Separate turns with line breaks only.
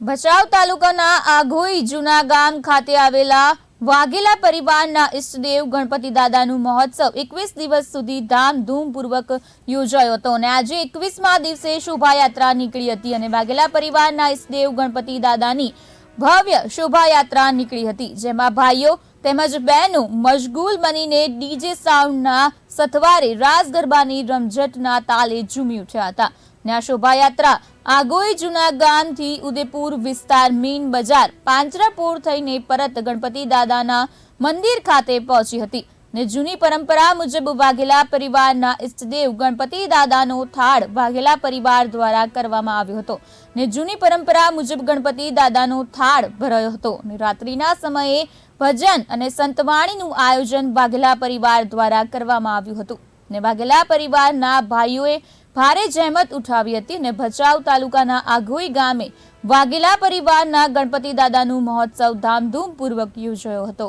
ભચાઉ તાલુકાના આઘોઈ જૂના ગામ ખાતે આવેલા વાઘેલા પરિવારના ઈષ્ટદેવ ગણપતિ દાદાનું મહોત્સવ એકવીસ દિવસ સુધી ધામધૂમપૂર્વક યોજાયો હતો અને આજે એકવીસમા દિવસે શોભાયાત્રા નીકળી હતી અને વાઘેલા પરિવારના ઈષ્ટદેવ ગણપતિ દાદાની ભવ્ય શોભાયાત્રા નીકળી હતી, જેમાં ભાઈઓ તેમજ બહેનો મશગુલ બનીને ડીજે સાઉન્ડના સથવારે રાસ ગરબાની રમઝટના તાલે ઝૂમી ઉઠ્યા હતા. ને આ શોભાયાત્રા આગોઈ જૂના ગામથી ઉદેપુર વિસ્તાર મીન બજાર પાંજરાપોળ થઈને પરત ગણપતિ દાદાના મંદિર ખાતે પહોંચી હતી ને જૂની પરંપરા મુજબ વાઘેલા પરિવારના ઇષ્ટદેવ ગણપતિ દાદાનો થાળ વાઘેલા પરિવાર દ્વારા કરવામાં આવ્યો હતો ને જૂની પરંપરા મુજબ ગણપતિ દાદાનો થાળ ભરાયો હતો ને રાત્રિના સમયે ભજન અને સંતવાણીનું આયોજન વાઘેલા પરિવાર દ્વારા કરવામાં આવ્યું હતું ને વાઘેલા પરિવારના ભાઈઓએ ભારે જહેમત ઉઠાવી હતી અને ભચાઉ તાલુકાના આઘોઈ ગામે વાઘેલા પરિવારના ગણપતિ દાદાનું મહોત્સવ ધામધૂમપૂર્વક યોજાયો હતો.